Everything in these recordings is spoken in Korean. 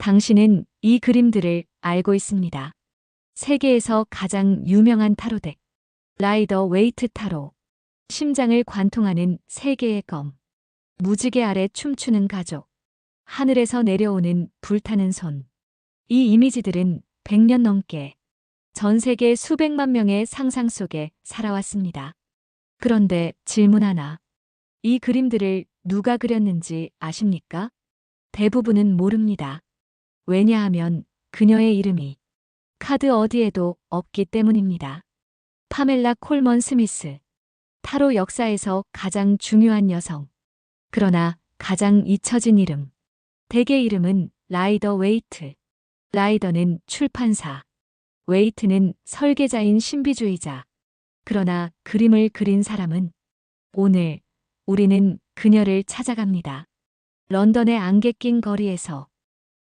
당신은 이 그림들을 알고 있습니다. 세계에서 가장 유명한 타로덱. 라이더 웨이트 타로. 심장을 관통하는 세 개의 검. 무지개 아래 춤추는 가족. 하늘에서 내려오는 불타는 손. 이 이미지들은 100년 넘게 전 세계 수백만 명의 상상 속에 살아왔습니다. 그런데 질문 하나. 이 그림들을 누가 그렸는지 아십니까? 대부분은 모릅니다. 왜냐하면 그녀의 이름이 카드 어디에도 없기 때문입니다. 파멜라 콜먼 스미스. 타로 역사에서 가장 중요한 여성. 그러나 가장 잊혀진 이름. 대개 이름은 라이더 웨이트. 라이더는 출판사. 웨이트는 설계자인 신비주의자. 그러나 그림을 그린 사람은 오늘 우리는 그녀를 찾아갑니다. 런던의 안개 낀 거리에서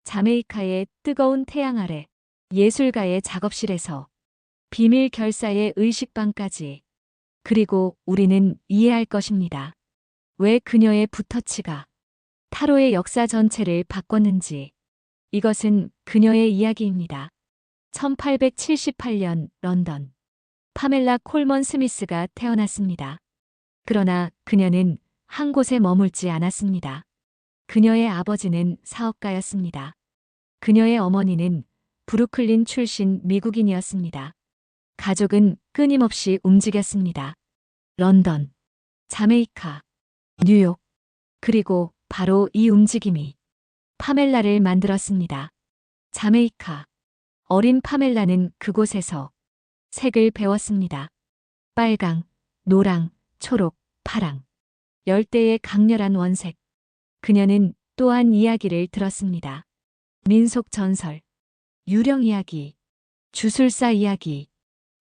자메이카의 뜨거운 태양 아래 예술가의 작업실에서 비밀 결사의 의식방까지 그리고 우리는 이해할 것입니다. 왜 그녀의 붓터치가 타로의 역사 전체를 바꿨는지 이것은 그녀의 이야기입니다. 1878년 런던 파멜라 콜먼 스미스가 태어났습니다. 그러나 그녀는 한 곳에 머물지 않았습니다. 그녀의 아버지는 사업가였습니다. 그녀의 어머니는 브루클린 출신 미국인이었습니다. 가족은 끊임없이 움직였습니다. 런던, 자메이카, 뉴욕, 그리고 바로 이 움직임이 파멜라를 만들었습니다. 자메이카. 어린 파멜라는 그곳에서 색을 배웠습니다. 빨강, 노랑, 초록, 파랑. 열대의 강렬한 원색. 그녀는 또한 이야기를 들었습니다. 민속 전설, 유령 이야기, 주술사 이야기,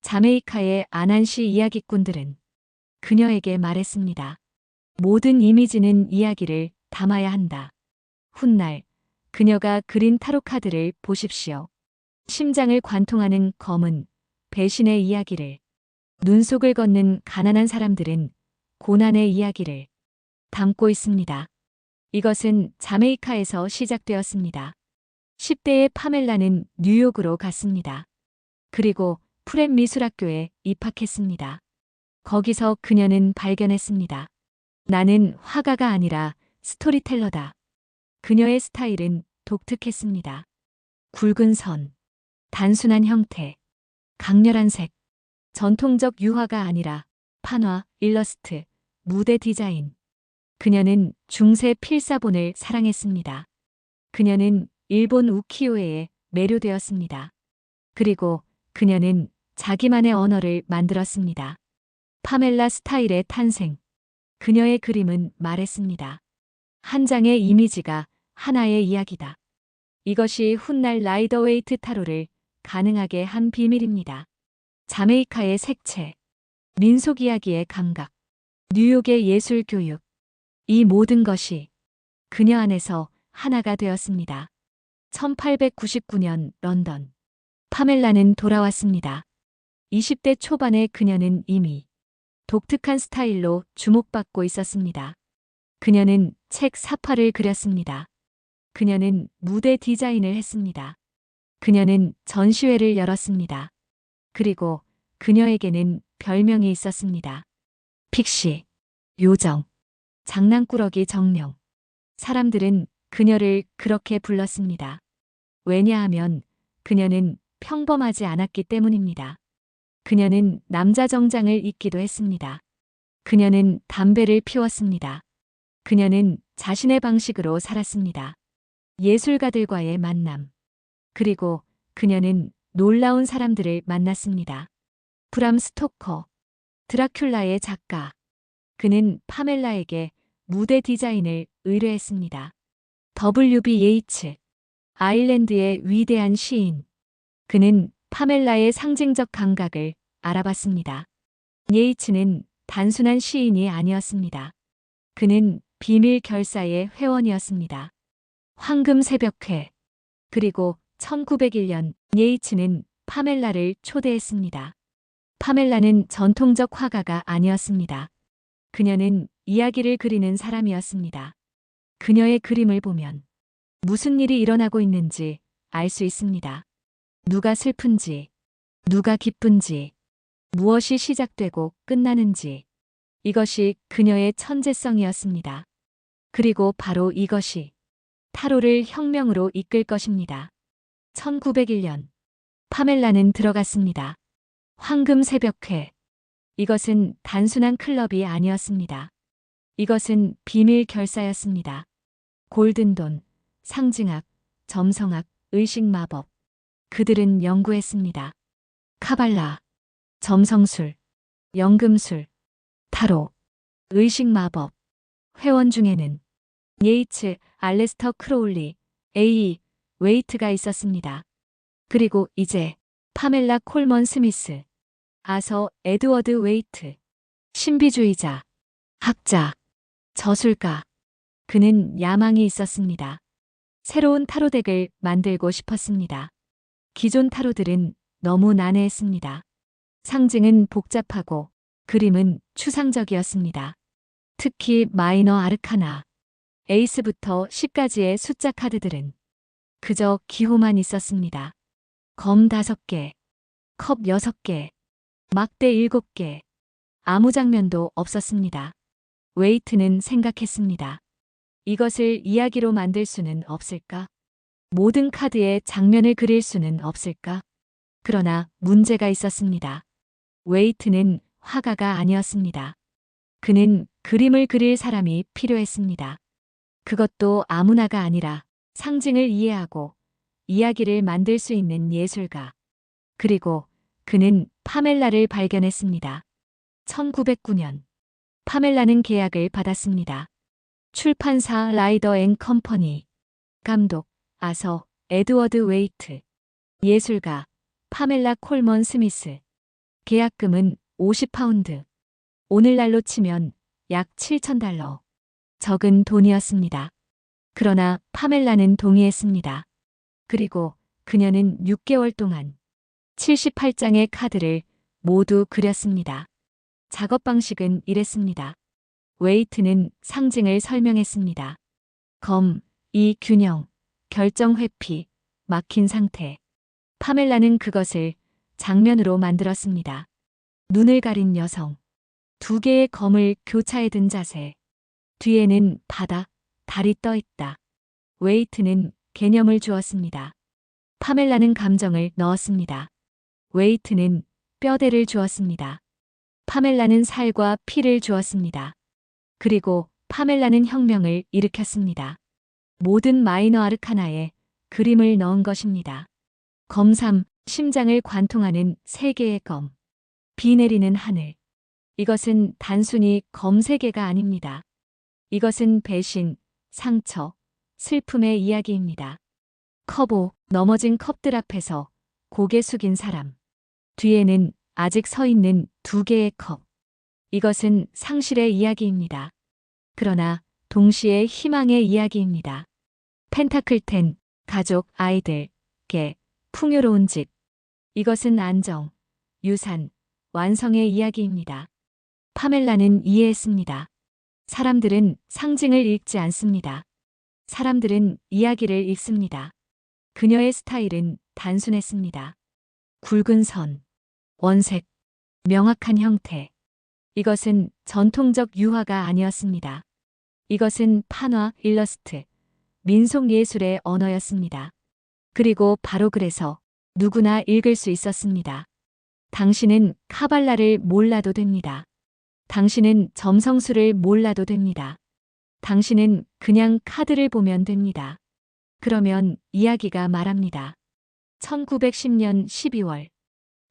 자메이카의 아난시 이야기꾼들은 그녀에게 말했습니다. 모든 이미지는 이야기를 담아야 한다. 훗날 그녀가 그린 타로 카드를 보십시오. 심장을 관통하는 검은 배신의 이야기를 눈속을 걷는 가난한 사람들은 고난의 이야기를 담고 있습니다. 이것은 자메이카에서 시작되었습니다. 10대의 파멜라는 뉴욕으로 갔습니다. 그리고 프렘 미술학교에 입학했습니다. 거기서 그녀는 발견했습니다. 나는 화가가 아니라 스토리텔러다. 그녀의 스타일은 독특했습니다. 굵은 선, 단순한 형태, 강렬한 색, 전통적 유화가 아니라 판화, 일러스트, 무대 디자인. 그녀는 중세 필사본을 사랑했습니다. 그녀는 일본 우키요에에 매료되었습니다. 그리고 그녀는 자기만의 언어를 만들었습니다. 파멜라 스타일의 탄생. 그녀의 그림은 말했습니다. 한 장의 이미지가 하나의 이야기다. 이것이 훗날 라이더웨이트 타로를 가능하게 한 비밀입니다. 자메이카의 색채, 민속 이야기의 감각, 뉴욕의 예술 교육. 이 모든 것이 그녀 안에서 하나가 되었습니다. 1899년 런던. 파멜라는 돌아왔습니다. 20대 초반의 그녀는 이미 독특한 스타일로 주목받고 있었습니다. 그녀는 책 사파를 그렸습니다. 그녀는 무대 디자인을 했습니다. 그녀는 전시회를 열었습니다. 그리고 그녀에게는 별명이 있었습니다. 픽시, 요정, 장난꾸러기 정령. 사람들은 그녀를 그렇게 불렀습니다. 왜냐하면 그녀는 평범하지 않았기 때문입니다. 그녀는 남자 정장을 입기도 했습니다. 그녀는 담배를 피웠습니다. 그녀는 자신의 방식으로 살았습니다. 예술가들과의 만남. 그리고 그녀는 놀라운 사람들을 만났습니다. 브람 스토커, 드라큘라의 작가. 그는 파멜라에게 무대 디자인을 의뢰했습니다. W.B. 예이츠, 아일랜드의 위대한 시인. 그는 파멜라의 상징적 감각을 알아봤습니다. 예이츠는 단순한 시인이 아니었습니다. 그는 비밀 결사의 회원이었습니다. 황금 새벽회. 그리고 1901년 예이츠는 파멜라를 초대했습니다. 파멜라는 전통적 화가가 아니었습니다. 그녀는 이야기를 그리는 사람이었습니다. 그녀의 그림을 보면 무슨 일이 일어나고 있는지 알 수 있습니다. 누가 슬픈지, 누가 기쁜지, 무엇이 시작되고 끝나는지. 이것이 그녀의 천재성이었습니다. 그리고 바로 이것이 타로를 혁명으로 이끌 것입니다. 1901년 파멜라는 들어갔습니다. 황금 새벽회. 이것은 단순한 클럽이 아니었습니다. 이것은 비밀 결사였습니다. 골든돈, 상징학, 점성학, 의식 마법. 그들은 연구했습니다. 카발라, 점성술, 연금술, 타로, 의식 마법. 회원 중에는 예이츠, 알레스터 크로울리, 에이, 웨이트가 있었습니다. 그리고 이제 파멜라 콜먼 스미스, 아서 에드워드 웨이트, 신비주의자, 학자, 저술가. 그는 야망이 있었습니다. 새로운 타로덱을 만들고 싶었습니다. 기존 타로들은 너무 난해했습니다. 상징은 복잡하고 그림은 추상적이었습니다. 특히 마이너 아르카나, 에이스부터 10까지의 숫자 카드들은 그저 기호만 있었습니다. 검 5개, 컵 6개, 막대 7개, 아무 장면도 없었습니다. 웨이트는 생각했습니다. 이것을 이야기로 만들 수는 없을까? 모든 카드에 장면을 그릴 수는 없을까? 그러나 문제가 있었습니다. 웨이트는 화가가 아니었습니다. 그는 그림을 그릴 사람이 필요했습니다. 그것도 아무나가 아니라 상징을 이해하고 이야기를 만들 수 있는 예술가. 그리고 그는 파멜라를 발견했습니다. 1909년 파멜라는 계약을 받았습니다. 출판사 라이더 앤 컴퍼니 감독 아서 에드워드 웨이트 예술가 파멜라 콜먼 스미스 계약금은 50파운드 오늘날로 치면 약 7천달러 적은 돈이었습니다. 그러나 파멜라는 동의했습니다. 그리고 그녀는 6개월 동안 78장의 카드를 모두 그렸습니다. 작업 방식은 이랬습니다. 웨이트는 상징을 설명했습니다. 검, 이 균형, 결정 회피, 막힌 상태. 파멜라는 그것을 장면으로 만들었습니다. 눈을 가린 여성. 두 개의 검을 교차에 든 자세. 뒤에는 바다, 달이 떠 있다. 웨이트는 개념을 주었습니다. 파멜라는 감정을 넣었습니다. 웨이트는 뼈대를 주었습니다. 파멜라는 살과 피를 주었습니다. 그리고 파멜라는 혁명을 일으켰습니다. 모든 마이너 아르카나에 그림을 넣은 것입니다. 검삼, 심장을 관통하는 세 개의 검. 비 내리는 하늘. 이것은 단순히 검 세 개가 아닙니다. 이것은 배신, 상처, 슬픔의 이야기입니다. 컵오, 넘어진 컵들 앞에서 고개 숙인 사람. 뒤에는 아직 서 있는 두 개의 컵. 이것은 상실의 이야기입니다. 그러나 동시에 희망의 이야기입니다. 펜타클 10, 가족, 아이들, 개, 풍요로운 집. 이것은 안정, 유산, 완성의 이야기입니다. 파멜라는 이해했습니다. 사람들은 상징을 읽지 않습니다. 사람들은 이야기를 읽습니다. 그녀의 스타일은 단순했습니다. 굵은 선, 원색, 명확한 형태. 이것은 전통적 유화가 아니었습니다. 이것은 판화, 일러스트, 민속 예술의 언어였습니다. 그리고 바로 그래서 누구나 읽을 수 있었습니다. 당신은 카발라를 몰라도 됩니다. 당신은 점성술을 몰라도 됩니다. 당신은 그냥 카드를 보면 됩니다. 그러면 이야기가 말합니다. 1910년 12월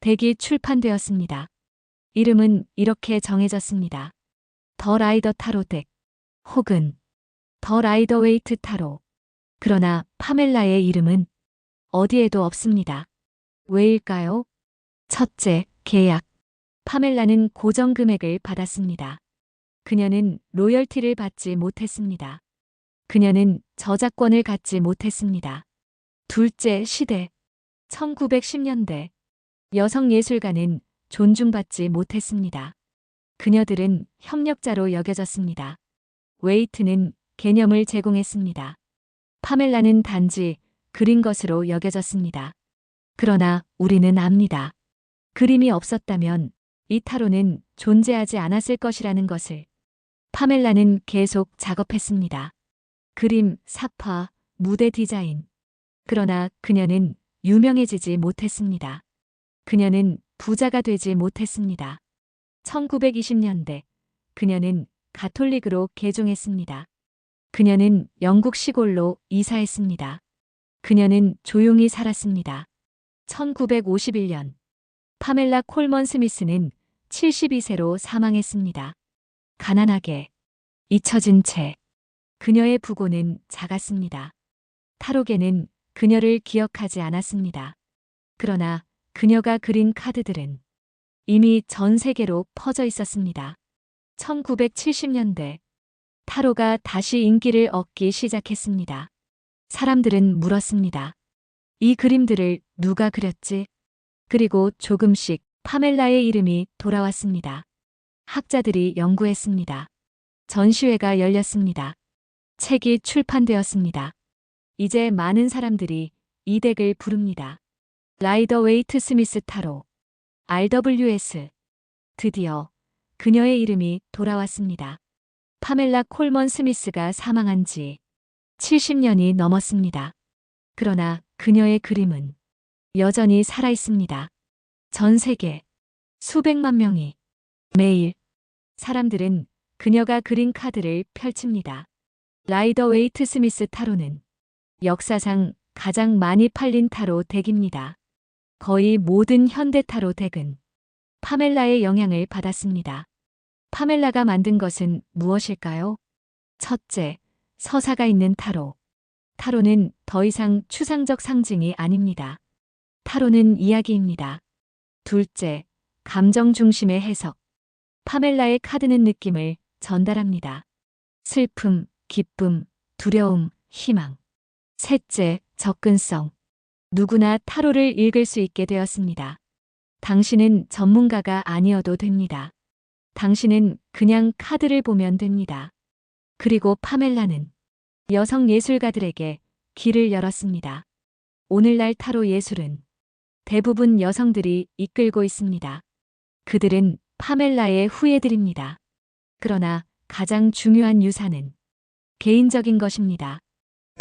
덱이 출판되었습니다. 이름은 이렇게 정해졌습니다. 더 라이더 타로 덱 혹은 더 라이더 웨이트 타로. 그러나 파멜라의 이름은 어디에도 없습니다. 왜일까요? 첫째, 계약. 파멜라는 고정 금액을 받았습니다. 그녀는 로열티를 받지 못했습니다. 그녀는 저작권을 갖지 못했습니다. 둘째, 시대. 1910년대. 여성 예술가는 존중받지 못했습니다. 그녀들은 협력자로 여겨졌습니다. 웨이트는 개념을 제공했습니다. 파멜라는 단지 그린 것으로 여겨졌습니다. 그러나 우리는 압니다. 그림이 없었다면 이 타로는 존재하지 않았을 것이라는 것을. 파멜라는 계속 작업했습니다. 그림, 사파, 무대 디자인. 그러나 그녀는 유명해지지 못했습니다. 그녀는 부자가 되지 못했습니다. 1920년대 그녀는 가톨릭으로 개종했습니다. 그녀는 영국 시골로 이사했습니다. 그녀는 조용히 살았습니다. 1951년 파멜라 콜먼 스미스는 72세로 사망했습니다. 가난하게 잊혀진 채 그녀의 부고는 작았습니다. 타로계는 그녀를 기억하지 않았습니다. 그러나 그녀가 그린 카드들은 이미 전 세계로 퍼져 있었습니다. 1970년대 타로가 다시 인기를 얻기 시작했습니다. 사람들은 물었습니다. 이 그림들을 누가 그렸지? 그리고 조금씩 파멜라의 이름이 돌아왔습니다. 학자들이 연구했습니다. 전시회가 열렸습니다. 책이 출판되었습니다. 이제 많은 사람들이 이 덱을 부릅니다. 라이더 웨이트 스미스 타로 RWS 드디어 그녀의 이름이 돌아왔습니다. 파멜라 콜먼 스미스가 사망한 지 70년이 넘었습니다. 그러나 그녀의 그림은 여전히 살아 있습니다. 전 세계 수백만 명이 매일 사람들은 그녀가 그린 카드를 펼칩니다. 라이더 웨이트 스미스 타로는 역사상 가장 많이 팔린 타로 덱입니다. 거의 모든 현대 타로 덱은 파멜라의 영향을 받았습니다. 파멜라가 만든 것은 무엇일까요? 첫째, 서사가 있는 타로. 타로는 더 이상 추상적 상징이 아닙니다. 타로는 이야기입니다. 둘째, 감정 중심의 해석. 파멜라의 카드는 느낌을 전달합니다. 슬픔, 기쁨, 두려움, 희망. 셋째, 접근성. 누구나 타로를 읽을 수 있게 되었습니다. 당신은 전문가가 아니어도 됩니다. 당신은 그냥 카드를 보면 됩니다. 그리고 파멜라는 여성 예술가들에게 길을 열었습니다. 오늘날 타로 예술은 대부분 여성들이 이끌고 있습니다. 그들은 파멜라의 후예들입니다. 그러나 가장 중요한 유산은 개인적인 것입니다.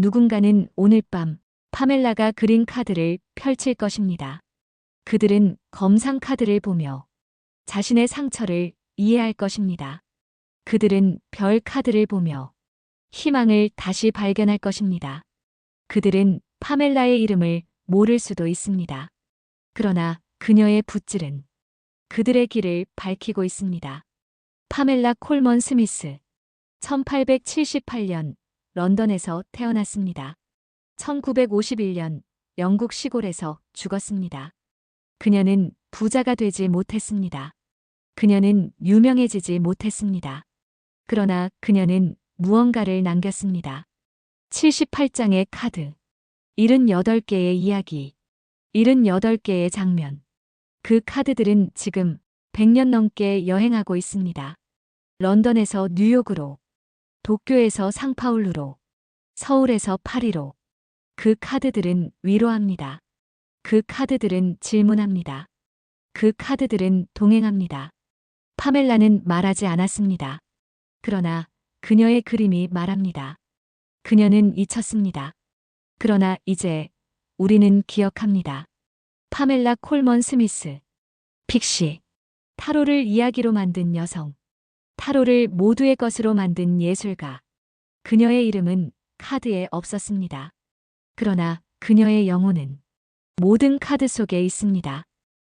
누군가는 오늘 밤 파멜라가 그린 카드를 펼칠 것입니다. 그들은 검상 카드를 보며 자신의 상처를 이해할 것입니다. 그들은 별 카드를 보며 희망을 다시 발견할 것입니다. 그들은 파멜라의 이름을 모를 수도 있습니다. 그러나 그녀의 붓질은 그들의 길을 밝히고 있습니다. 파멜라 콜먼 스미스 1878년 런던에서 태어났습니다. 1951년 영국 시골에서 죽었습니다. 그녀는 부자가 되지 못했습니다. 그녀는 유명해지지 못했습니다. 그러나 그녀는 무언가를 남겼습니다. 78장의 카드, 78개의 이야기, 78개의 장면. 그 카드들은 지금 100년 넘게 여행하고 있습니다. 런던에서 뉴욕으로, 도쿄에서 상파울루로, 서울에서 파리로. 그 카드들은 위로합니다. 그 카드들은 질문합니다. 그 카드들은 동행합니다. 파멜라는 말하지 않았습니다. 그러나 그녀의 그림이 말합니다. 그녀는 잊혔습니다. 그러나 이제 우리는 기억합니다. 파멜라 콜먼 스미스. 픽시. 타로를 이야기로 만든 여성. 타로를 모두의 것으로 만든 예술가. 그녀의 이름은 카드에 없었습니다. 그러나 그녀의 영혼은 모든 카드 속에 있습니다.